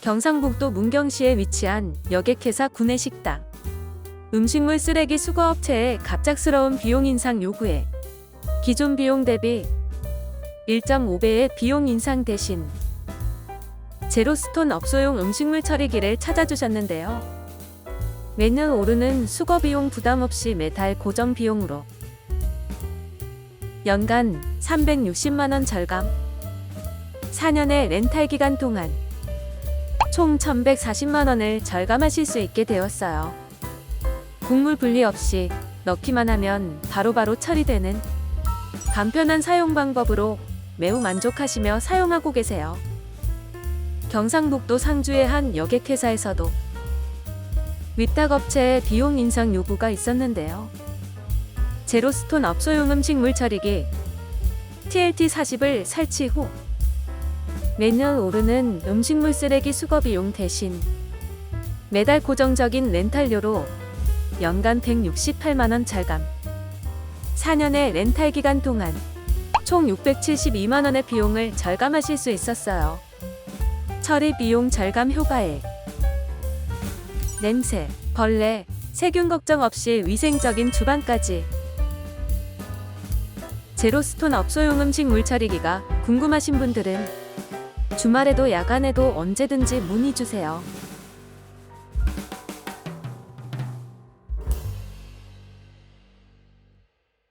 경상북도 문경시에 위치한 여객회사 구내식당. 음식물 쓰레기 수거업체의 갑작스러운 비용 인상 요구에 기존 비용 대비 1.5배의 비용 인상 대신 제로스톤 업소용 음식물 처리기를 찾아주셨는데요. 매년 오르는 수거 비용 부담 없이 매달 고정 비용으로 연간 360만원 절감 4년의 렌탈 기간 동안 총 1140만원을 절감하실 수 있게 되었어요. 국물 분리 없이 넣기만 하면 바로 바로 처리되는 간편한 사용 방법으로 매우 만족하시며 사용하고 계세요. 경상북도 상주의 한 여객회사에서도 위탁업체의 비용 인상 요구가 있었는데요. 제로스톤 업소용 음식물 처리기 TLT 40을 설치 후 매년 오르는 음식물 쓰레기 수거 비용 대신 매달 고정적인 렌탈료로 연간 168만원 절감 4년의 렌탈 기간 동안 총 672만원의 비용을 절감하실 수 있었어요. 처리 비용 절감 효과에 냄새, 벌레, 세균 걱정 없이 위생적인 주방까지 제로스톤 업소용 음식 물 처리기가 궁금하신 분들은 주말에도 야간에도 언제든지 문의 주세요.